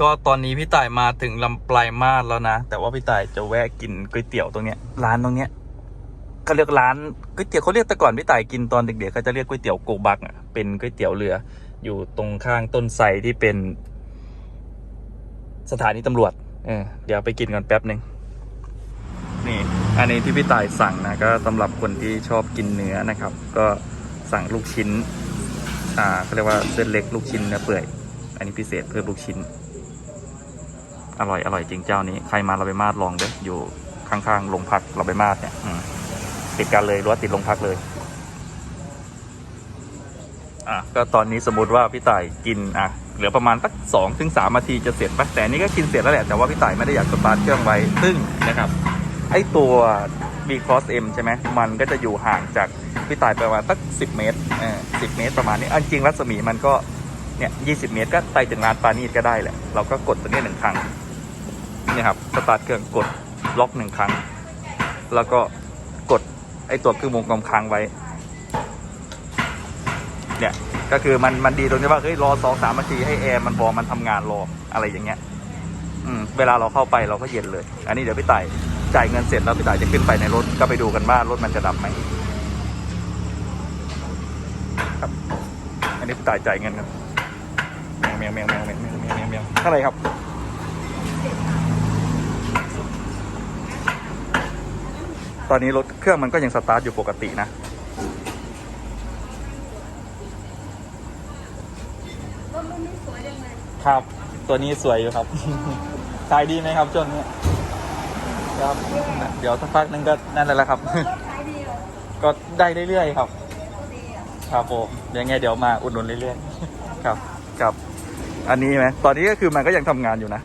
ก็ตอนนี้พี่ต่ายมาถึงลำปลายมาศแล้วนะ แต่ว่าพี่ต่ายจะแวะกินก๋วยเตี๋ยวตรงเนี้ยร้านตรงเนี้ยเขาเรียกร้านก๋วยเตี๋ยวเขาเรียกแต่ก่อนพี่ต่ายกินตอนเด็กๆเขาจะเรียกก๋วยเตี๋ยวโกบักอะเป็นก๋วยเตี๋ยวเรือ อยู่ตรงข้างต้นไทรที่เป็น สถานีตำรวจเออเดี๋ยวไปกินกันแป๊บหนึ่งนี่อันนี้ที่พี่ต่ายสั่งนะก็สำหรับคนที่ชอบกินเนื้อนะครับ ก็สั่งลูกชิ้น อ่าเขาเรียกว่าเส้นเล็กลูกชิ้นเนื้อเปื่อย อันนี้พิเศษเพิ่มลูกชิ้น อร่อยอร่อยจริงเจ้านี้ใครมาเราไปมาดลองเด้ออยู่ข้างๆโรงพักเราไปมาดเนี่ยติดกันเลยรั้วติดโรงพักเลย อะก็ตอนนี้สมมติว่าพี่ต่ายกินอะเหลือประมาณสักสองถึงสามนาทีจะเสร็จปะแต่นี้ก็กินเสร็จแล้วแหละแต่ว่าพี่ต่ายไม่ได้อยากสตาร์ทเครื่องไว้ซึ่งนะครับ ไอตัว B Cross M ใช่ไหมมันก็จะอยู่ห่างจากพี่ต่ายประมาณสักสิบเมตรเออสิบเมตรประมาณนี้อันจริงรัศมีมันก็เนี่ยยี่สิบเมตรก็ไปถึงร้านปานีดก็ได้แหละ เราก็กดตัวนี้หนึ่งครั้ง นี่ครับสตาร์ทเครื่องกดล็อกหนึ่งครั้ง แล้วก็กดไอตัวเครื่องวงกลมค้างไว้ เนี่ยก็คือมันมันดีตรงที่ว่าเฮ้ยรอสองสามนาทีให้แอร์มันวอมันทำงานรออะไรอย่างเงี้ย อืมเวลาเราเข้าไปเราก็เย็นเลย อันนี้เดี๋ยวพี่ไต่จ่ายเงินเสร็จแล้วพี่ไต่จะขึ้นไปในรถก็ไปดูกันว่ารถมันจะดับไหมครับ อันนี้พี่ไต่จ่ายเงินกันเมียงเมียงเมียงเมียงเมียงเมียงเมียงเท่าไรครับ ตอนนี้รถเครื่องมันก็ยังสตาร์ทอยู่ปกตินะครับ ตัวนี้สวยอยู่ครับ ขายดีไหมครับช่วงนี้ครับ เดี๋ยวสักพักนึงก็นั่นแหละครับก็ได้เรื่อยๆครับครับผมยังไงเดี๋ยวมาอุดหนุนเรื่อยๆ ครับครับ อันนี้ไหมตอนนี้ก็คือมันก็ยังทำงานอยู่นะ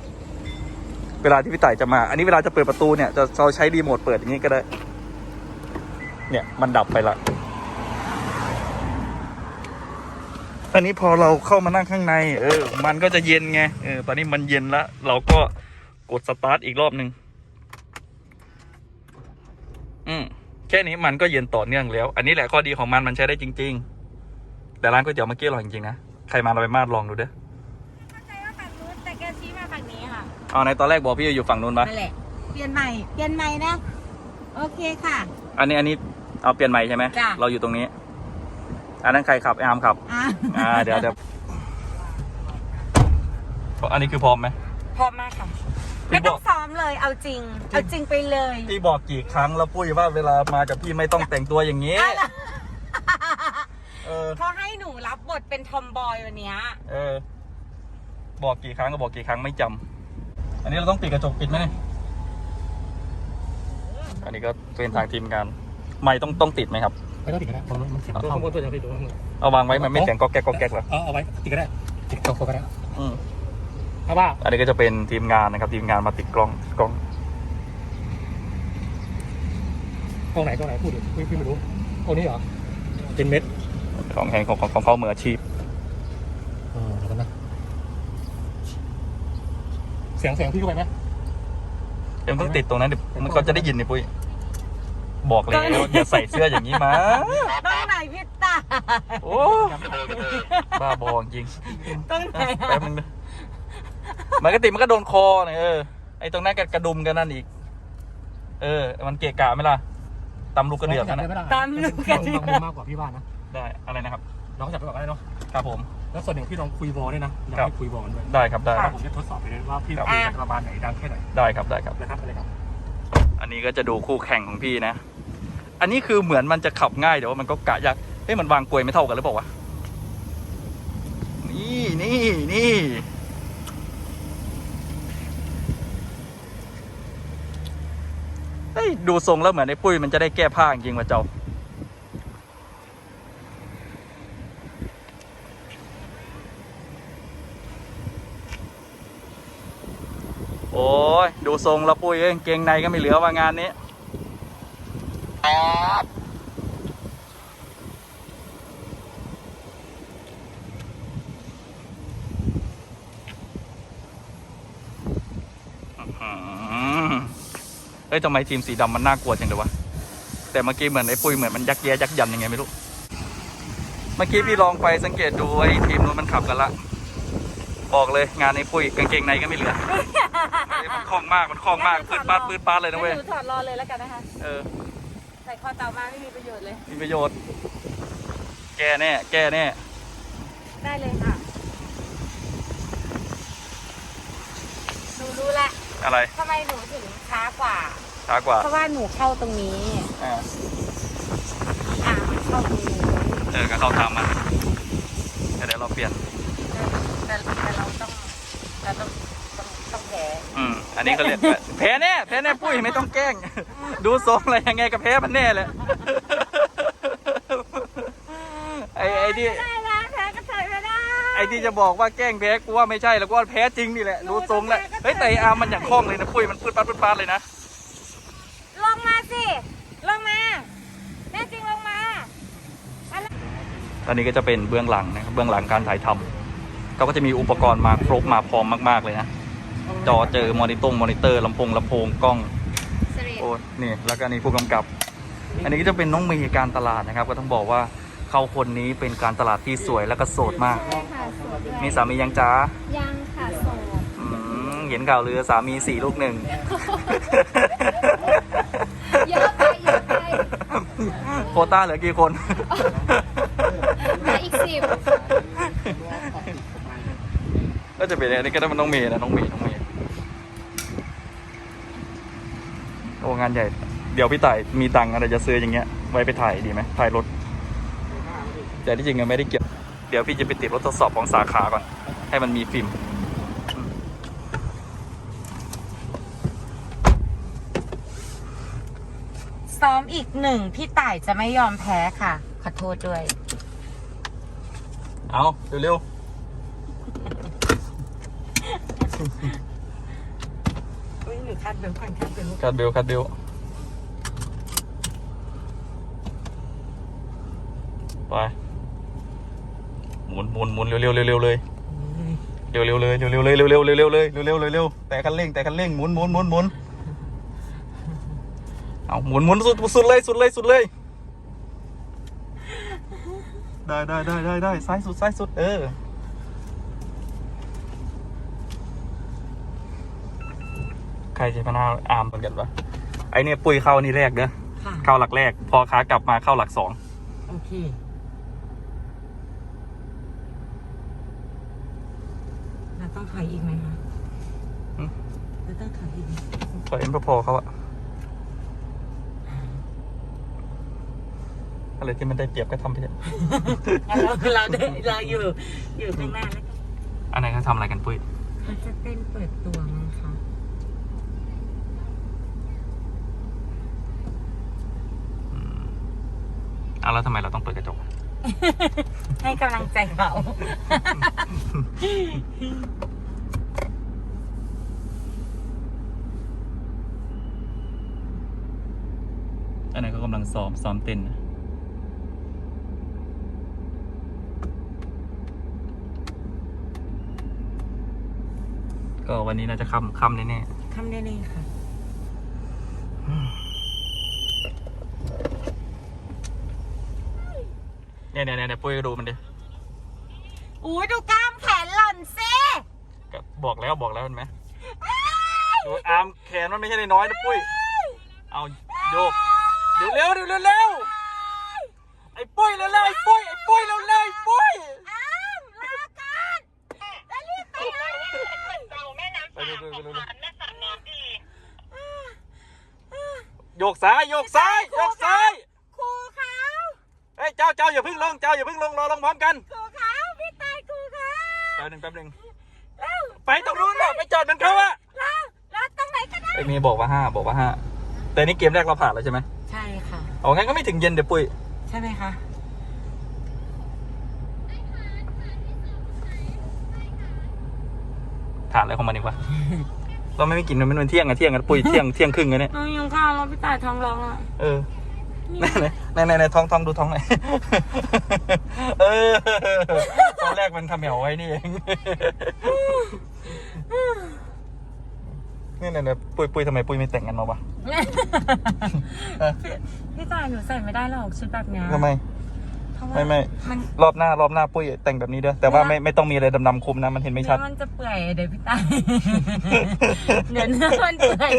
เวลาที่พี่ต่ายจะมา อันนี้เวลาจะเปิดประตูเนี่ยจะเราใช้รีโมทเปิดอย่างนี้ก็ได้ เนี่ยมันดับไปละอันนี้พอเราเข้ามานั่งข้างใน เออ มันก็จะเย็นไง เออ ตอนนี้มันเย็นแล้ว เราก็กดสตาร์ทอีกรอบหนึ่งอืมแค่นี้มันก็เย็นต่อเนื่องแล้ว อันนี้แหละข้อดีของมันมันใช้ได้จริง ๆ แต่ร้านก๋วยเตี๋ยวเมื่อกี้อร่อยจริงๆนะ ใครมาเราไปมาดลองดูเด้อเข้าใจว่าฝั่งนู้นแต่แกชี้มาฝั่งนี้ค่ะเอาในตอนแรกบอกพี่อยู่ฝั่งนู้นปะนั่นแหละ เปลี่ยนใหม่ เปลี่ยนใหม่นะ โอเคค่ะ อันนี้อันนี้ เอาเปลี่ยนใหม่ใช่ไหมจ้ะ เราอยู่ตรงนี้ อันนั้นใครขับไออาร์มขับ อะอ่าเดี๋ยวเดี๋ยวอันนี้คือพร้อมไหม พร้อมมากค่ะพี่ไม่บต้ออกงซ้อมเลยเอาจริง เอาจริงไปเลยพี่บอกกี่ครั้งแล้วปุ้ยว่าเวลามากับพี่ไม่ต้องแต่งตัวอย่างนี้อะไรเออ เขาให้หนูรับบทเป็นทอมบอยวันเนี้ยเออ บอกกี่ครั้งก็บอกกี่ครั้งไม่จำ อันนี้เราต้องปิดกระจกปิดไหมเนี่ยอันนี้ก็เป็นทางทีมงาน ไม่ต้องต้องติดไหมครับ ไม่ต้องติดก็ได้ผมมันเสียงตัวข้างบนตัวอย่างที่ตัวข้างบนเอาวางไว้มันไม่เสียงก๊อกแก๊กก๊อกแก๊กเหรอเอาเอาไว้ติดก็ได้ติดตัวก็ได้อืมเพราะว่าอันนี้ก็จะเป็นทีมงานนะครับ ทีมงานมาติดกล้องกล้องตรงไหนตรงไหนพูดดิพี่พี่ไม่รู้ตรงนี้เหรอเป็นเม็ดของแหงของของของเขามืออาชีพเออแล้วกันนะเสียงเสียงพี่เข้าไปไหมเดี๋ยวต้องติดตรงนั้นเดี๋ยวมันก็จะได้ยินนี่ปุ้ย บอกเลยอย่าใส่เสื้ออย่างนี้มาต้องไหนพี่ตาโอ้บ้าบอจริงต้องไหนแป๊บนึงนะมันก็ติดมันก็โดนคอเนี่ยเออไอ้ตรงนั้นก็กระดุมกันนั่นอีก เออ มันเกะกะไหมล่ะตำลูกกระเดือกนั่นได้นะไม่ได้ตามลูกกันลองดูมากกว่าพี่ว่านะได้อะไรนะครับน้องจับไปก่อนก็ได้เนาะครับผมแล้วส่วนหนึ่งพี่ลองคุยวอลด้วยนะอยากครับให้คุยวอลด้วยได้ครับได้ครับผมจะทดสอบไปเลยว่าพี่ครับคุยกันประมาณไหนดังแค่ไหนได้ครับได้ครับนะครับอะไรครับ อันนี้ก็จะดูคู่แข่งของพี่นะ อันนี้คือเหมือนมันจะขับง่ายแต่ว่ามันก็กะยากเฮ้ยมันวางกลวยไม่เท่ากันหรือเปล่าวะนี่นี่นี่เฮ้ยดูทรงแล้วเหมือนไอ้ปุ้ยมันจะได้แก้ผ้าจริงว่ะเจ้าโอ้ยดูทรงแล้วปุ้ยเอ้ยเกงในก็ไม่เหลือว่างานนี้ เอ้ยทำไมทีมสีดำมันน่ากลัวจังเลยวะ แต่เมื่อกี้เหมือนไอ้ปุ้ยเหมือนมันยักแย่ยักยันยังไงไม่รู้ เมื่อกี้พี่ลองไปสังเกตดูไอ้ทีมนู้นมันขับกันละ บอกเลยงานในปุ้ยกางเกงในก็ไม่เหลือเฮ้ยมันคล่องมากมันคล่องมากปืดปาดปืดปาดเลยนะเว้ย หนูถอดรอเลยแล้วกันนะคะ เออใส่คอเต่ามาไม่มีประโยชน์เลย มีประโยชน์ แก้แน่ แก้แน่ ได้เลยค่ะหนูรู้ละอะไร ทำไมหนูถึงช้ากว่า ช้ากว่า เพราะว่าหนูเข้าตรงนี้อ่าอะเข้าตรงนี้เออก็เข้าตามมันเดี๋ยวเราเปลี่ยน แต่แต่เราต้องเราต้อง ต้องต้องแพ้อืมอันนี้เขาเรียกแพ้แน่แพ้แน่ปุ้ยไม่ต้องแกล้ง ดูทรงอะไรยังไงก็แพ้มันแน่เลยไอ้ไอ้ที่ได้แล้วแพ้ก็ใส่ไม่ได้ไอ้ที่จะบอกว่าแกล้งแพ้กูว่าไม่ใช่แล้วกูว่าแพ้จริงนี่แหละดูทรงแล้วเฮ้ยแต่ไอ้อาร์มมันอย่างคล่องเลยนะปุ้ยมันปืดปัดปืดปัดเลยนะลงมาสิลงมาแน่จริงลงมาตอนนี้ก็จะเป็นเบื้องหลังนะครับเบื้องหลังการถ่ายทำเขาก็จะมีอุปกรณ์มาครบมาพร้อมมาก ๆ เลยนะ จอเจอมอนิตงมอนิเตอร์ลำโพงลำโพงกล้องเสร็จโอ้นี่แล้วก็นี่ผู้กำกับ อันนี้ก็จะเป็นน้องเมย์การตลาดนะครับ ก็ต้องบอกว่าเขาคนนี้เป็นการตลาดที่สวยแล้วก็โสดมาก ใช่ค่ะสวยด้วยมีสามียังจ้ายังค่ะโสดอืมเห็นข่าวเรือสามีสี่ลูกหนึ่งเยอะไปเยอะไปโควต้าเหลือกี่คนมาอีกสิบก็จะเป็นอันนี้ก็ต้องเป็นน้องเมย์นะน้องเมย์น้องเมย์โอ้ งานใหญ่ เดี๋ยวพี่ต่ายมีตังค์อะไรจะซื้ออย่างเงี้ย ไว้ไปถ่ายดีไหมถ่ายรถ แต่ที่จริงก็ไม่ได้เก็บเดี๋ยวพี่จะไปติดรถทดสอบของสาขาก่อน ให้มันมีฟิล์มซ้อมอีกหนึ่งพี่ต่ายจะไม่ยอมแพ้ค่ะ ขอโทษด้วย เอาเร็วอุ้ยหนู คาดเบลก่อนคาดเบลๆคัดเบลคัดเบลไปหมุนหมุนหมุนเร็วๆเร็วเลยเร็วเร็วเลยเร็วเร็วเลยเร็วเร็วเร็วเร็วเลยเร็วเร็วเร็วเร็วแต่คันเร่งแต่คันเร่งหมุนหมุนหมุนหมุนเอาหมุนหมุนสุดสุดเลยสุดเลยสุดเลยได้ได้ได้ได้ได้ซ้ายสุดซ้ายสุดเออ ใครจะมาหน้าอาร์มเหมือนกันปะไอเนี่ยปุยเข้านี่แรกเด้อค่ะเข้าหลักแรก พอขากลับมาเข้าหลักสองโอเคเราต้องถอยอีกไหมคะเราต้องถอยอีกไหมพอเอ็นพอๆเขาอะอะไรที่มันได้เปรียบก็ทำไปเถอะงั้นเราเราได้เราอยู่อยู่ข้างหน้าแล้วกันอันไหนเขาทำอะไรกันปุ้ยเขาจะเต้นเปิดตัวมั้งคะ อ้าวแล้วทำไมเราต้องเปิดกระจก ให้กำลังใจเขา อันไหนเขากำลังซ้อมซ้อมเต้นนะก็วันนี้น่าจะค่ำค่ำแน่ทำได้เลยค่ะ เนี่ยเนี่ยเนี่ยปุ้ยก็ดูมันดิอู้ดูกล้ามแขนหล่อนซิก็บอกแล้วบอกแล้วเห็นไหมดูอาร์มแขนมันไม่ใช่น้อยๆนะปุ้ย เอาโยกเดี๋ยวเร็วเดี๋ยวเร็วเร็วไอ้ปุ้ยเร็วเร็วไอ้ปุ้ยไอ้ปุ้ยเร็วเร็วไอ้ปุ้ย อ้ามลากันจะรีบไปไหน ไปเร็วเร็วเร็วเร็วโยกซ้ายโยกซ้ายโยกซ้าย ครูเขา เฮ้ยเจ้าเจ้าอย่าเพิ่งลงเจ้าอย่าเพิ่ง ลงรอลงพร้อมกันครูเขาพี่ตายครูเขาแป๊บหนึงแป๊บหนึงเร็วไปตรงนู้นเถอะไปจอดมันเขาอะแล้วแล้วตรงไหนก็ได้ไอ้มีบอกว่าห้าบอกว่าห้าแต่นี่เกมแรกเราผ่านแล้วใช่ไหมใช่ค่ะเอางั้นก็ไม่ถึงเย็นเดี๋ยวปุ้ยใช่ไหมคะผ่านแล้วของมันอีกวะเราไม่ไม่กินมันเป็นวันเที่ยงอะเที่ยงกันปุ้ยเที่ยงเที่ยงครึ่งกันเนี่ยน้องยังข้าวแล้วพี่ตายท้องร้องอะเออ ไหนไหนไหนไหนท้องท้องดูท้องหน่อยเออตอนแรกมันทำแหวไว้นี่เองนี่เนี่ยเนี่ยปุ้ยปุ้ยทำไมปุ้ยไม่แต่งกันมาวะพี่ตายหนูใส่ไม่ได้หรอกชุดแบบเนี้ยทำไม เพราะว่าไม่ไม่มันรอบหน้ารอบหน้าปุ้ยแต่งแบบนี้เด้อแต่ว่าไม่ไม่ต้องมีอะไรดำๆคุมนะมันเห็นไม่ชัด เนื้อมันจะเปื่อยเดี๋ยวพี่ตาย เดี๋ยวเนื้อมันเปื่อย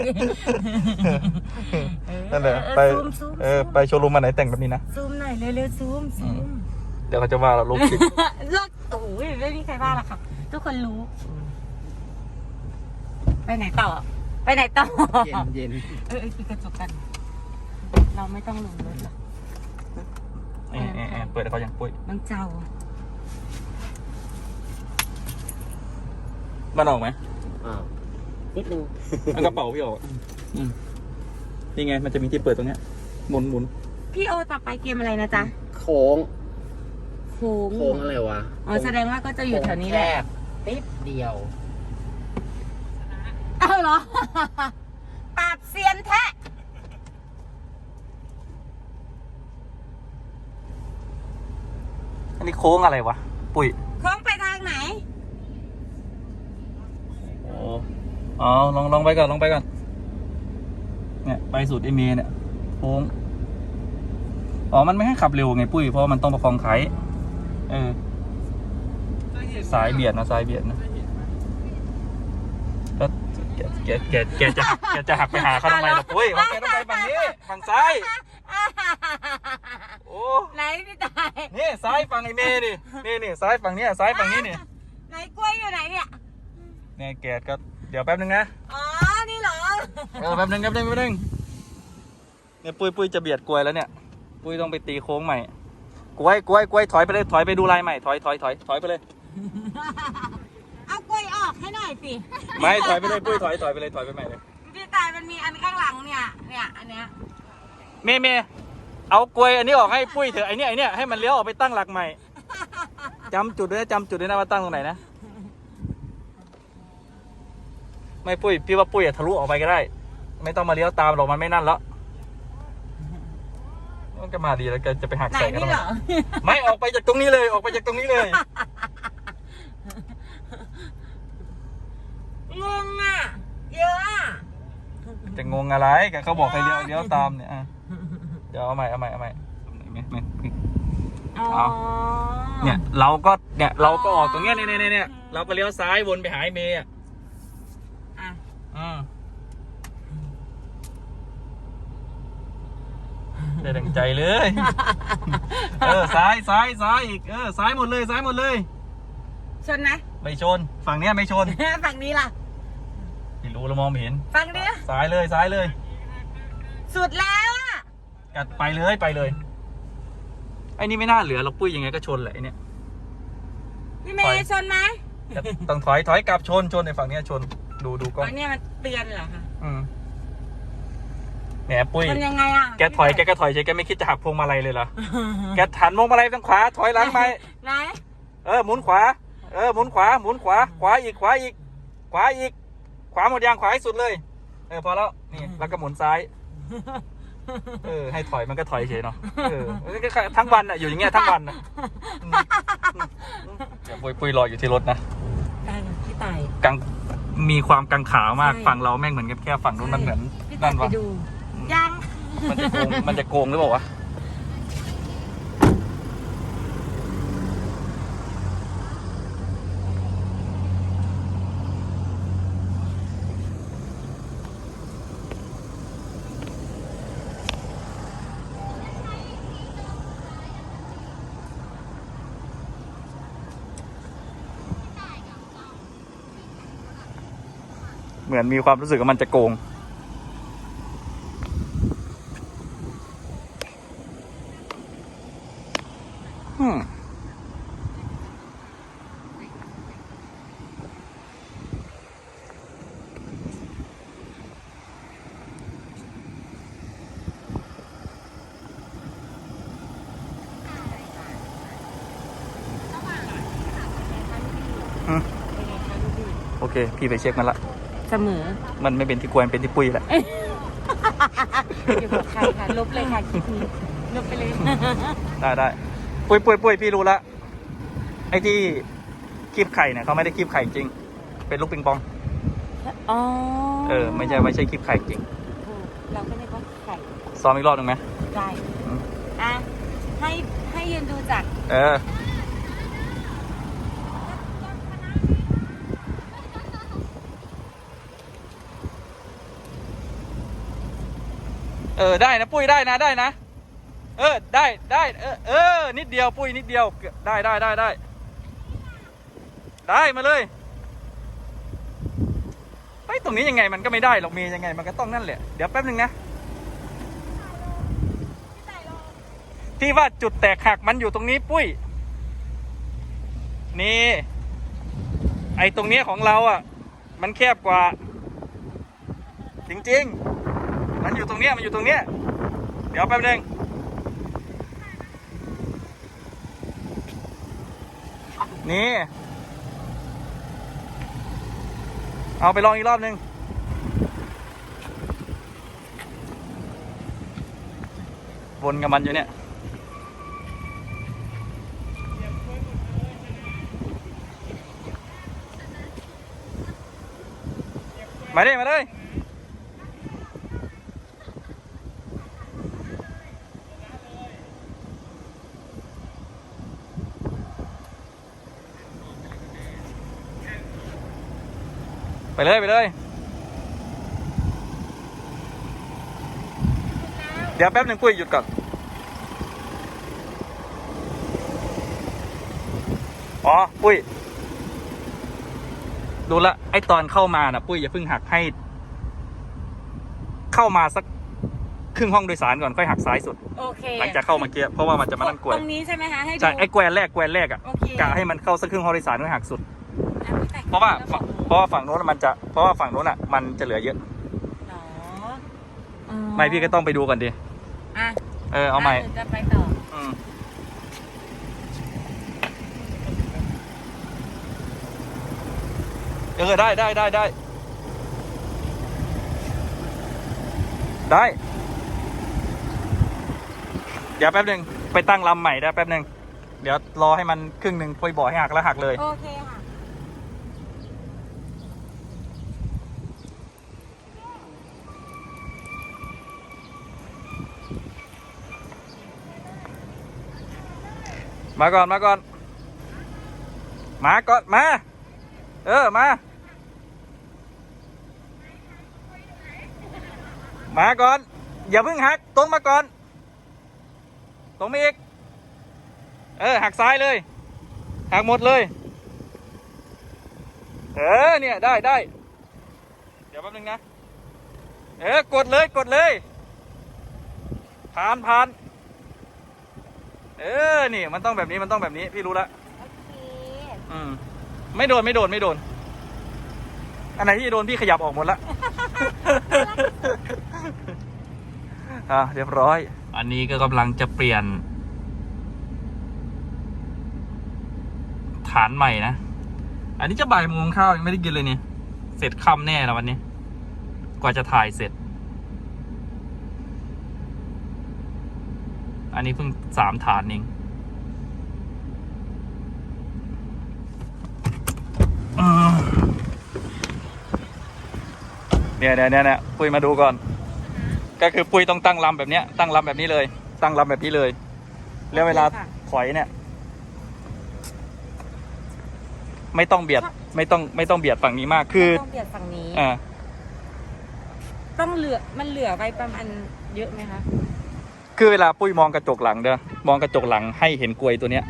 นั่นแหละเออไปซูมซูมเออไปโชว์รูมมาไหนแต่งแบบนี้นะ ซูมหน่อยเร็วๆซูมซูม เดี๋ยวเขาจะว่าเราลูกจิต เลิกโอ้ยไม่มีใครว่าหรอกค่ะ ทุกคนรู้ ไปไหนต่อ ไปไหนต่อเย็นเย็นเออเออปิดกระจกกัน เราไม่ต้องลงรถหรอก เออเออเออเปิดให้เขาอย่างปุ้ยน้องเจ้ามันออกไหมอ้าวนิดนึงเอากระเป๋าพี่ออกอืมนี่ไงมันจะมีที่เปิดตรงเนี้ยหมุนหมุนพี่โอต่อไปเกมอะไรนะจ๊ะโค้งโค้งโค้งอะไรวะอ๋อแสดงว่าก็จะอยู่แถวนี้แหละโค้งคบนิดเดียวอ้าวเหรอ ปราบเซียนแท้อั นนี้โค้งอะไรวะ ปุ้ยโค้งไปทางไหน โอ้อ๋อลองลองไปก่อนลองไปก่อน เนี่ยไปสุดไอเมย์เนี่ยโค้ง อ๋อ มันไม่ให้ขับเร็วไงปุ้ย เพราะว่ามันต้องประคองไขเออ สายเบียดนะสายเบียดนะก็แกแกแกแกจะหักแกจะหักไปหาเขาทำไมล่ะปุ้ยมันแกต้องไปฝั่งนี้ฝั่งซ้ายโอ้ไหนพี่ตายนี่ซ้ายฝั่งไอเมย์นี่นี่นี่ซ้ายฝั่งเนี้ยซ้ายฝั่งนี้นี่ไหนกล้วยอยู่ไหนเนี่ยเนี่ยแกก็เดี๋ยวแป๊บนึงนะอ๋อนี่เหรอเออแป๊บนึงแป๊บนึงแป๊บนึงเนี่ยปุ้ยปุ้ยจะเบียดกลวยแล้วเนี่ย ปุ้ยต้องไปตีโค้งใหม่กล้วยกล้วยกล้วยถอยไปเลยถอยไปดูลายใหม่ถอยถอยถอยถอยไปเลยเอากล้วยออกให้หน่อยสิไม่ถอยไปเลยปุ้ยถอยถอยไปเลยถอยไปใหม่เลยพี่ตายมันมีอันข้างหลังเนี่ยเนี่ยอันเนี้ยเมย์เมย์ เอากล้วยอันนี้ออกให้ปุ้ยเถอะไอเนี้ยไอเนี้ยให้มันเลี้ยวออกไปตั้งหลักใหม่จำจุดด้วยนะจำจุดด้วยนะว่าตั้งตรงไหนนะไม่ปุ้ยพี่ว่าปุ้ยอะทะลุออกไปก็ได้ ไม่ต้องมาเลี้ยวตามหรอกมันไม่นั่นแล้วมันก็มาดีแล้วแกจะไปหักไหนใส่กันนี่ทำไมเหรอไม่ออกไปจากตรงนี้เลยออกไปจากตรงนี้เลย งงอะ เยอะอะ จะงงอะไรกันเขาบอกให้เลี้ยวเลี้ยวตามเนี่ยอะเดี๋ยวเอาใหม่เอาใหม่เอาใหม่ไม่ไม่ไม่อ๋อเอาเนี่ยเราก็เนี่ยเราก็ออกตรงเนี้ยเนี่ยเนี่ยเนี่ยเราก็เลี้ยวซ้ายวนไปหาไอ้เมย์อะอะอืมได้ดังใจเลย เออซ้ายซ้ายซ้ายอีก เออซ้ายหมดเลยซ้ายหมดเลยชนไหมไม่ชน ฝั่งเนี้ยไม่ชน ฝั่งนี้ล่ะไม่รู้เรามองไม่เห็น ฝั่งนี้ซ้ายเลยซ้ายเลย สุดแล้วอะ กัดไปเลยไปเลยไอ้นี่ไม่น่าเหลือหรอกปุ้ยยังไงก็ชนแหละไอ้เนี่ย พี่เมปล่อย ย์ชนไหมแต่ต้องถอยถอยกลับชนชนในฝั่งเนี้ยชนดูดูกล้องฝั่งเนี้ยมันเตือนเหรอคะอืมแหมปุ้ยทำยังไงอะแกถอยแกก็ถอยเฉยแกไม่คิดจะหักพวงมาลัยเลยเหรอ แกหันพวงมาลัยทางขวาถอยหลังไปไหนเออหมุนขวา เออหมุนขวาหมุนขวา ขวาอีกขวาอีก ขวาอีก ขวาหมดยางขวาให้สุดเลย เออพอแล้วนี่แล้วก็หมุนซ้าย เออให้ถอยมันก็ถอยเฉยเนาะเออก็ทั้งวันอะอยู่อย่างเงี้ยทั้งวันอะอืมอืมเดี๋ยวปุยปุยรออยู่ที่รถนะได้ค่ะพี่ต่ายกังมีความกังขามากใช่ฝั่งเราแม่งเหมือนกับแค่ฝั่งนู้นมันเหมือนพี่ต่านั่ยนไปวะดูยังมันจะโกงมันจะโกงหรือเปล่าวะ มือนมีความรู้สึกว่ามันจะโกง อืมโอเค พี่ไปเช็คมันละ สมอ มันไม่เป็นที่กวนเป็นที่ปุ้ยแหละอยู่กับใครค่ะลบเลยค่ะคลิปนี้ลบไปเลยได้ได้ปุ้ยปุ้ยปุ้ยพี่รู้ละไอ้ที่คีบไข่เนี่ยเขาไม่ได้คีบไข่จริง เป็นลูกปิงปอง อ๋อเออ ไม่ใช่ไม่ใช่คีบไข่จริง เราก็เลยว่าไข่ซ้อมอีกรอบหนึ่งไหมได้อืมอะให้ให้ให้ยืนดูจาก เออ เออได้นะปุ้ยได้นะได้นะ เออได้ได้เออเออนิดเดียวปุ้ยนิดเดียวได้ได้ได้ได้ได้มาเลยไอ้ตรงนี้ยังไงมันก็ไม่ได้หรอกเมย์ยังไงมันก็ต้องนั่นแหละเดี๋ยวแป๊บหนึ่งนะที่ว่าจุดแตกหักมันอยู่ตรงนี้ปุ้ย นี่ ไอ้ตรงนี้ของเราอะ มันแคบกว่า จริงๆ มันอยู่ตรงเนี้ยมันอยู่ตรงเนี้ยเดี๋ยวแป๊บหนึงนี่ เอาไปลองอีกรอบหนึงวนกับมันอยู่เนี่ยมาดิมาเลย เลยไปเลย เดี๋ยวแป๊บหนึ่งปุ้ยหยุดก่อนอ๋อปุ้ย ดูละไอตอนเข้ามานะปุ้ยอย่าเพิ่งหักให้ เข้ามาสักครึ่งห้องโดยสารก่อนค่อยหักซ้ายสุด โอเคหลังจากเข้ามาเกียร์เพราะว่ามันจะมานั่งกลวยตรงนี้ใช่ไหมคะให้ดูใช่ไอ้แกวนแรกแกวนแรกอะโอเคกะให้มันเข้าสักครึ่งห้องโดยสารค่อยหักสุดอ่พี่แต่งเพราะว่า แล้วฝั่งบอกเพราะว่าฝั่งโน้นมันจะเพราะว่าฝั่งโน้นอะมันจะเหลือเยอะหรออ๋อไม่พี่ก็ต้องไปดูก่อนดิอะเออเอาใหม่ดี๋ยวจะไปต่ออืมเออได้ได้ได้ได้ได้ เดี๋ยวแป๊บหนึ่งไปตั้งลำใหม่ได้แป๊บหนึ่งเดี๋ยวรอให้มันครึ่งหนึ่งปุ้ยบอกให้หักแล้วหักเลย โอเคค่ะ มาก่อนมาก่อน มาก่อนมา เออมา มาก่อน อย่าเพิ่งหักตรงมาก่อน ตรงมาอีก เออหักซ้ายเลย หักหมดเลย เออเนี่ยได้ได้ เดี๋ยวแป๊บนึงนะ เออกดเลยกดเลย ผ่านผ่าน เออ นี่ มันต้องแบบนี้ มันต้องแบบนี้ พี่รู้ละโอเคอืม ไม่โดน ไม่โดน ไม่โดน อันไหนที่โดนพี่ขยับออกหมดละ อะเรียบร้อย อันนี้ก็กำลังจะเปลี่ยน ฐานใหม่นะ อันนี้จะบ่ายโมงข้าวยังไม่ได้กินเลยเนี่ย เสร็จค่ำแน่แล้ววันนี้ กว่าจะถ่ายเสร็จ อันนี้เพิ่งสามฐานเองอืมเนี่ยเนี่ยเนี่ยเนี่ยปุ้ยมาดูก่อน ก็คือปุ้ยต้องตั้งลำแบบเนี้ย ตั้งลำแบบนี้เลย ตั้งลำแบบนี้เลย แล้วเวลาโอเคค่ะถอยเนี่ย ไม่ต้องเบียด ไม่ต้องไม่ต้องเบียดฝั่งนี้มาก คือต้องเบียดฝั่งนี้อ่าต้องเหลือมันเหลือไว้ประมาณเยอะไหมคะ คือเวลาปุ้ยมองกระจกหลังเด้อมองกระจกหลังให้เห็นกลวยตัวเนี้ย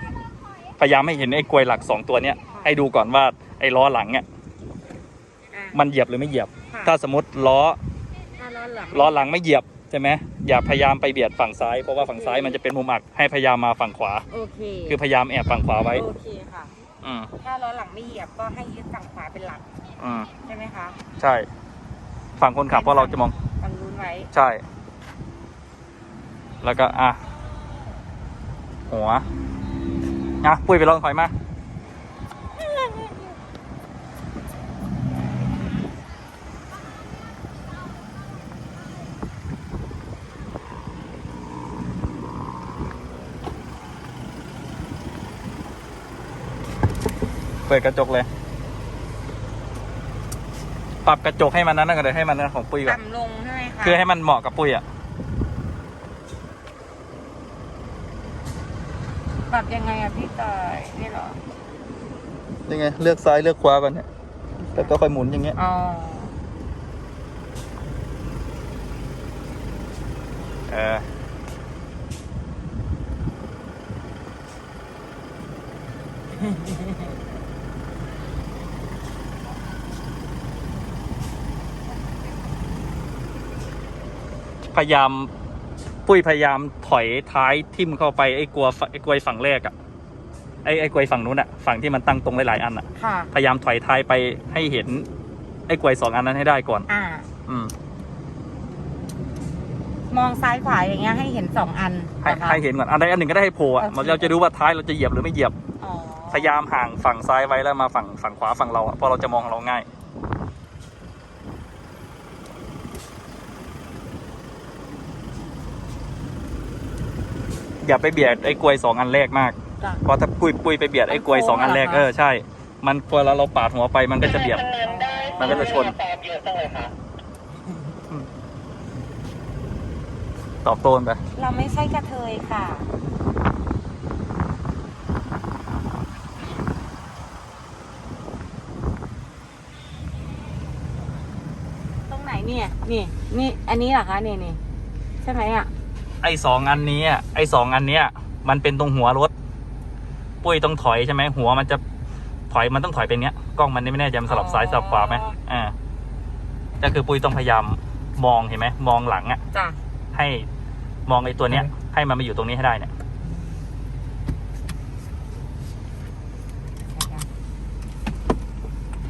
พยายามให้เห็นไอ้กลวยหลักสองตัวเนี้ยให้ดูก่อนว่าไอ้ล้อหลังเนี่ยอะมันเหยียบหรือไม่เหยียบค่ะถ้าสมมติล้อถ้าล้อหลังล้อหลังไม่เหยียบใช่ไหมอย่าพยายามไปเบียดฝั่งซ้ายเพราะว่าฝั่งซ้ายมันจะเป็นมุมอักให้พยายามมาฝั่งขวาโอเคคือพยายามแอบฝั่งขวาไว้โอเคค่ะอืมถ้าล้อหลังไม่เหยียบก็ให้ยึดฝั่งขวาเป็นหลักอืมใช่ไหมคะใช่ ฝั่งคนขับเพราะเราจะมองฝั่งนู้นไว้ใช่ แล้วก็อะหัวอะปุ้ยไปลองถอยมาเปิดกระจกเลย ปรับกระจกให้มันนั้นนะก็เลยให้มันนั้นของปุ้ยก่อนต่ำลงใช่ไหมคะ คือให้มันเหมาะกับปุ้ยอะ ปรับยังไงอะพี่ต่ายนี่เหรอ ยังไง เลือกซ้ายเลือกขวาก่อนเนี่ยแล้วก็ค่อยหมุนอย่างเงี้ยอ๋อ เออพยายาม ปุ้ยพยายามถอยท้ายทิ่มเข้าไปไอ้กลัวฝไอ้กลวยฝั่งแรกอะไอ้ไอ้กลวยฝั่งนู้นอะฝั่งที่มันตั้งตรงหลายๆอันอะค่ะ พยายามถอยท้ายไปให้เห็น ไอ้กลวยสองอันนั้นให้ได้ก่อน อ่า อืมมองซ้ายขวาอย่างเงี้ยให้เห็นสองอันให้นะคะ ให้เห็นก่อนอันใดอันหนึ่งก็ได้ให้โผล่อะโอเค มันเราจะดูว่าท้ายเราจะเหยียบหรือไม่เหยียบ อ๋อพยายามห่างฝั่งซ้ายไว้แล้วมาฝั่งฝั่งขวาฝั่งเราอะเพราะเราจะมองของเราง่าย อย่าไปเบียดไอ้กลวยสองอันแรกมาก จ้ะ เพราะถ้าปุยปุยไปเบียดไอ้กลวยสองอันแรกมันโค้งเออใช่ มันพอเราเราปาดหัวไปมันก็จะเบียด มันก็จะชน ตอบโต้นไป เราไม่ใช่กระเทยค่ะ ตรงไหนเนี่ย นี่ นี่ อันนี้เหรอคะ นี่นี่ ใช่ไหมอะ ไอ้สองอันนี้อะไอ้สองอันเนี้ย มันเป็นตรงหัวรถ ปุ้ยต้องถอยใช่ไหมหัวมันจะถอยมันต้องถอยไปเนี้ยกล้องมันไม่แน่ใจมันสลับซ้ายสลับขวาไหมอ่าก็คือปุ้ยต้องพยายามมองเห็นไหมมองหลังอะจ้ะให้มองไอ้ตัวเนี้ย ให้มันมาอยู่ตรงนี้ให้ได้เนี่ย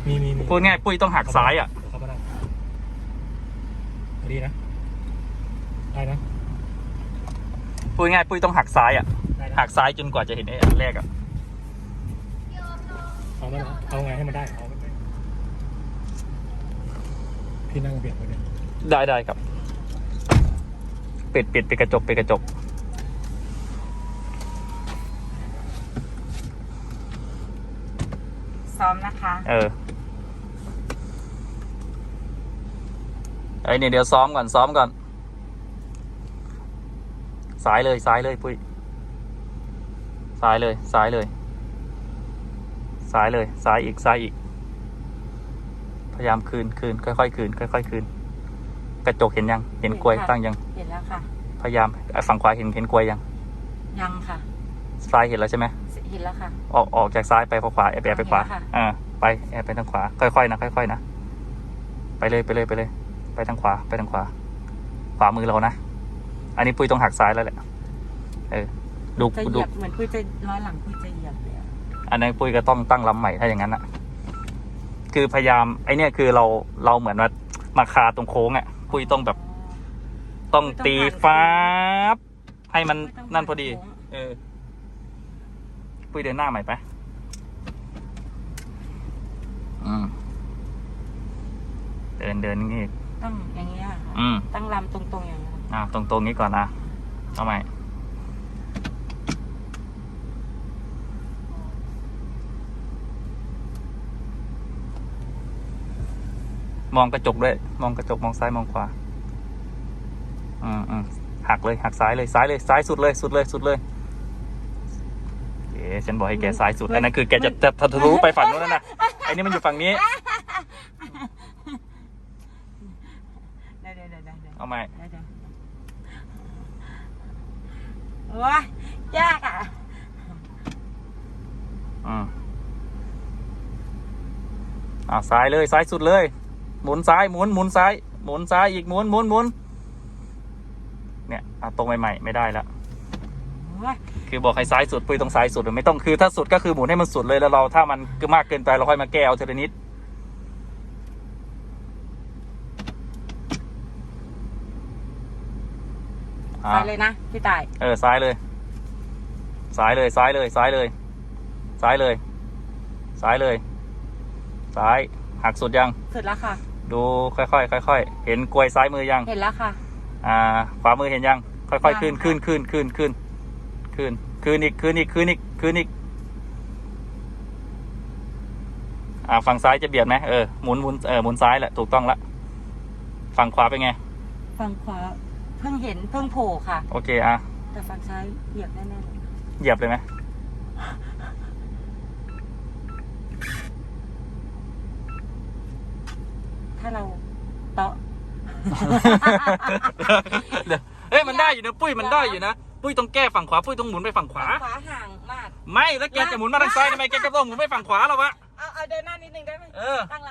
มีมีมีพูดง่ายปุ้ยต้องหักซ้ายอะเข้ามาได้ดีนะได้นะ พูดง่ายปุ้ยต้องหักซ้ายอะได้นะหักซ้ายจนกว่าจะเห็นไอ้อันแรกอะเอามาเอาไงให้มันได้เอาพี่นั่งเบียดไปเนี่ยได้ได้ครับปิดปิดปิดกระจกปิดกระจก ซ้อมนะคะ เออไอ้เนี่ยเดี๋ยวซ้อมก่อนซ้อมก่อน ซ้ายเลยซ้ายเลยปุ้ยซ้ายเลยซ้ายเลยซ้ายเลยซ้ายอีกซ้ายอีก พยายามคืนคืนค่อยๆคืนค่อยๆคืน กระจกเห็นยังเห็นกลวยเห็นค่ะตั้งยัง เห็นแล้วค่ะ พยายามไอ้ฝั่งขวาเห็นเห็นกลวยยัง ยังค่ะ ซ้ายเห็นแล้วใช่ไหมเห็นแล้วค่ะ ออกออกจากซ้ายไปขวาแอบแอบไปขวาเห็นแล้วค่ะอ่าไปแอบไปทางขวา ค่อยๆนะค่อยๆนะไปเลยไปเลยไปเลย ไปทางขวาไปทางขวา ขวามือเรานะ อันนี้ปุ้ยต้องหักซ้ายแล้วแหละเออดูจะเหดูยียบเหมือนคุยจะร้อยหลังคุยจะเหยียบเลยอะอันนี้นปุ้ยก็ต้องตั้งลำใหม่ถ้าอย่างนั้นอะคือพยายามไอเนี่ยคือเราเราเหมือนว่ามาคาตรงโค้งอะปุ้ยต้องแบบต้องตีฟ้าบให้มันนั่นพอดี เออ ปุ้ยเดินหน้าใหม่ไป อืม เดินเดินนี่อีกต้องอย่างนี้ยค่ะอืม ตั้งลำตรงๆอย่างนี้ย อ่าตรงตรงๆนี้ก่อนนะเอาใหม่มองกระจกด้วย มองกระจกมองซ้ายมองขวา อืมอืมหักเลยหักซ้ายเลยซ้ายเลยซ้ายสุดเลยสุดเลยสุดเลยเอ๋ฉันบอกให้แกซ้ายสุดอันนั้นคือแกจะจะทะลุไปฝั่งนู้นแล้วนะไอ้นี่มันอยู่ฝั่งนี้ได้ได้ได้ได้ได้เอาใหม่ ได้ได้โอ้ยยากอะอืมอ่าซ้ายเลยซ้ายสุดเลย หมุนซ้ายหมุนหมุนซ้าย หมุนซ้ายอีกหมุนหมุนหมุนเนี่ยอะตรงใหม่ๆไม่ได้แล้วโอ้ยคือบอกให้ซ้ายสุดปุ้ยต้องซ้ายสุดหรือไม่ต้องคือถ้าสุดก็คือหมุนให้มันสุดเลยแล้วเราถ้ามันคือมากเกินไปเราค่อยมาแก้เอาทีละนิด อะไปเลยนะพี่ต่าย เออซ้ายเลย ซ้ายเลยซ้ายเลยซ้ายเลย ซ้ายเลย ซ้ายเลย ซ้ายหักสุดยัง สุดแล้วค่ะ ดูค่อยๆค่อยๆเห็นกลวยซ้ายมือยัง เห็นแล้วค่ะ อ่าขวามือเห็นยัง ค่อยๆยัขึ้นงขึ้นค่ะขึ้นขึ้นขึ้นขึ้นขึ้นอีกขึ้นอีกขึ้นอีกขึ้นอีกอ่าฝั่งซ้ายจะเบียดไหมเออหมุนหมุนเออหมุนซ้ายแหละถูกต้องละฝั่งขวาเป็นไง ฝั่งขวาเพิ่งเห็นเพิ่งโผล่ค่ะ โอเคอะแต่ฝั่งซ้ายเหยียบแน่ๆเลยเหยียบเลยไหมถ้าเราเตาะ เดี๋ยวเฮ้ยมันได้อยู่นะปุ้ยมันได้อยู่นะปุ้ยต้องแก้ฝั่งขวาปุ้ยต้องหมุนไปฝั่งขวา ขวาห่างมาก ไม่แล้วแกจะหมุนมาทางซ้ายทำไมแกก็ต้องหมุนไปฝั่งขวาแล้ววะ เอาเอาเดินหน้านิดนึงได้ไหมเออ ตั้งล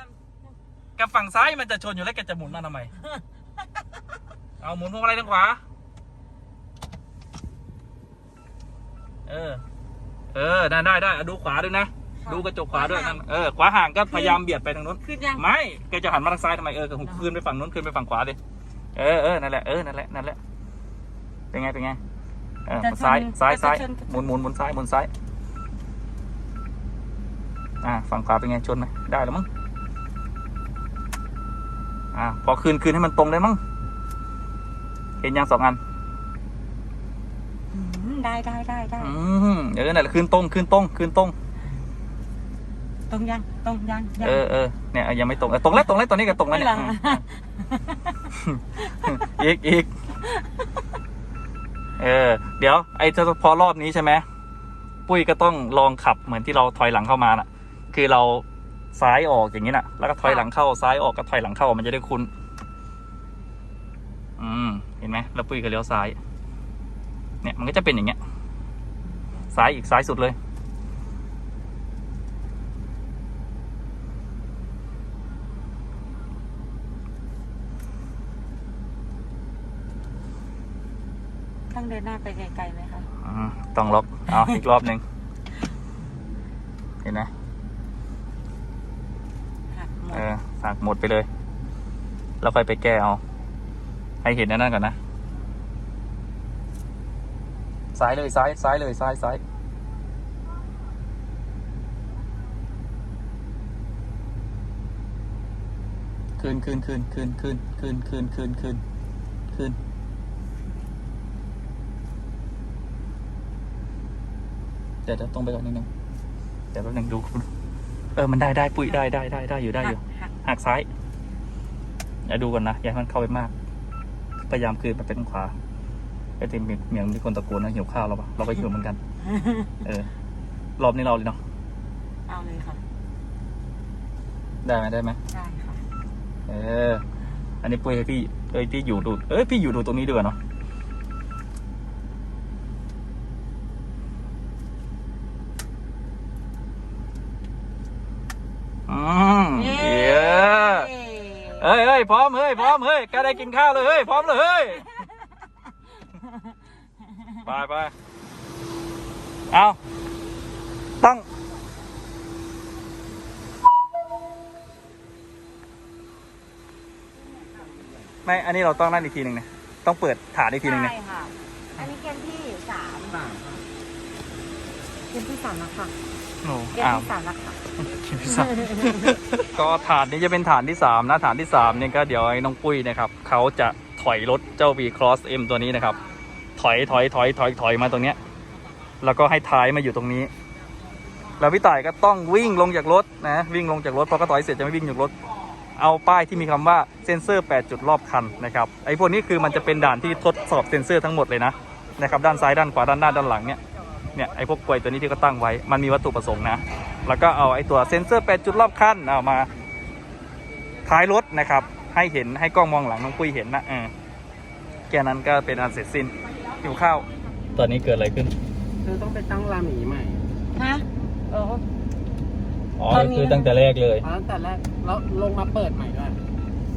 กับฝั่งซ้ายมันจะชนอยู่แล้วแกจะหมุนมาทำไม เอาหมุนพวงมาลัยทางขวา เออ เออ ได้ได้ได้เอาดูขวาด้วยนะำดูกระจกขวาด้วยนั่นเออ ขวาห่างก็พยายามเบียดไปทางนู้น ขึ้นยัง ไม่แกจะหันมาทางซ้ายทำไม เออก็คืนไปฝั่งนู้นคืนไปฝั่งขวาดิ เออเออนั่นแหละ เออ นั่นแหละ นั่นแหละ เป็นไง เป็นไง เออซ้าย ซ้าย ซ้ายหมุนหมุนหมุนซ้าย หมุนซ้าย อ่า ฝั่งขวาเป็นไง ชนไหมได้แล้วมั้ง อ่า พอคืนคืนให้มันตรงได้มั้ง เห็นยังสองอันอืมได้ได้ได้ได้อืมเออนั่นแหละคืนตรงคืนตรงคืนตรงตรงยังตรงยังยังเออเออเนี่ยยังไม่ตรงเออตรงแล้วตรงแล้วตอนนี้ก็ตรงแล้วไม่เนี่ยเหรออืมอีกอีกเออ เดี๋ยว ไอ้เฉพาะรอบนี้ใช่ไหมปุ้ยก็ต้องลองขับเหมือนที่เราถอยหลังเข้ามาน่ะ คือเราซ้ายออกอย่างนี้น่ะ แล้วก็ถอยหลังเข้าซ้ายออกก็ถอยหลังเข้ามันจะได้คุ้นอืมเห็นไหม แล้วปุ้ยก็เลี้ยวซ้าย เนี่ยมันก็จะเป็นอย่างเงี้ย ซ้ายอีกซ้ายสุดเลย ต้องเดินหน้าไปไกลๆไหมคะอืมต้องลบเอาอีกรอบหนึ่งเห็นไหมหักหมเอดอสากหมดไปเลย แล้วค่อยไปแก้เอา ให้เห็นอันนั่นก่อนนะ ซ้ายเลยซ้ายซ้ายเลยซ้ายซ้ายคืนคืนคืนคืนคืนคืนคืนคืนคืนคืนเดี๋ยวเดี๋ยวตรงไปก่อนนิดนึงเดี๋ยวแป๊บนึงดู เออมันได้ได้ปุ๋ยได้ได้ได้ได้อยู่ได้อยู่หักหักซ้ายอย่าดูก่อนนะอย่าให้มันเข้าไปมาก พยายามคืนไปเป็นขวา ไอ้ทีมเหมียงมีคนตะโกนนะหิวข้าวเราปะเราก็หิวเหมือนกัน เออ รอบนี้เราเลยเนาะเอาเลยค่ะ ได้ไหมได้ไหมได้ค่ะ เออ อันนี้ปุ้ยให้พี่ เอ้ยพี่อยู่ดู เอ้ยพี่อยู่ดูตรงนี้ดีกว่าเนาะอืมเย้เฮ้ยเฮ้ยพร้อมเฮ้ยพร้อมเฮ้ยใกล้ได้กินข้าวเลยเฮ้ยพร้อมเลยเฮ้ย ไปไปเอาต้อง ไม่ อันนี้เราต้องนั่นอีกทีหนึ่งนะ ต้องเปิดฐานอีกทีหนึ่งนะ ใช่ค่ะ อันนี้เกมที่สามเกมที่สามแล้วค่ะโอ้เกมอ้าวที่สามแล้วค่ะ เกมที่สาม ก็ฐานนี้จะเป็นฐานที่สามนะฐานที่สามเนี่ยก็เดี๋ยวไอ้น้องปุ้ยนะครับเขาจะถอยรถเจ้า V Cross M ตัวนี้นะครับ ถอยถอยถอยถอยถอยมาตรงเนี้ย แล้วก็ให้ท้ายมาอยู่ตรงนี้ แล้วพี่ต่ายก็ต้องวิ่งลงจากรถนะวิ่งลงจากรถพอก็ถอยเสร็จจะไม่วิ่งจากรถ เอาป้ายที่มีคำว่าเซ็นเซอร์ 8 จุดรอบคันนะครับไอ้พวกนี้คือมันจะเป็นด่านที่ทดสอบเซ็นเซอร์ทั้งหมดเลยนะนะครับด้านซ้ายด้านขวาด้านหน้าด้านหลังเนี่ยเนี่ยไอ้พวกกลวยตัวนี้ที่เขาตั้งไว้มันมีวัตถุประสงค์นะ แล้วก็เอาไอ้ตัวเซ็นเซอร์ 8 จุดรอบคันเอามาท้ายรถนะครับให้เห็นให้กล้องมองหลังน้องปุ้ยเห็นนะเออแค่นั้นก็เป็นอันเสร็จสิ้น หิวข้าว ตอนนี้เกิดอะไรขึ้นคือต้องไปตั้งลาหมีใหม่ฮะโอ้อ๋อตอนนี้ คือตั้งแต่แรกเลยเพราะตั้งแต่แรกแล้วลงมาเปิดใหม่ด้วย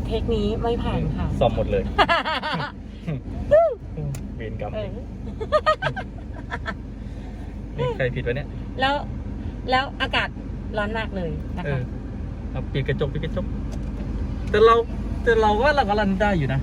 เทคนี้ไม่ผ่านค่ะซ่อมหมดเลยเวรกรรมเออนี่ใครผิดวะเนี่ยแล้วแล้วอากาศร้อนมากเลยนะเอคะอเอาปิดกระจกปิดกระจก แต่เราแต่เราว่าเรากำลังได้อยู่นะ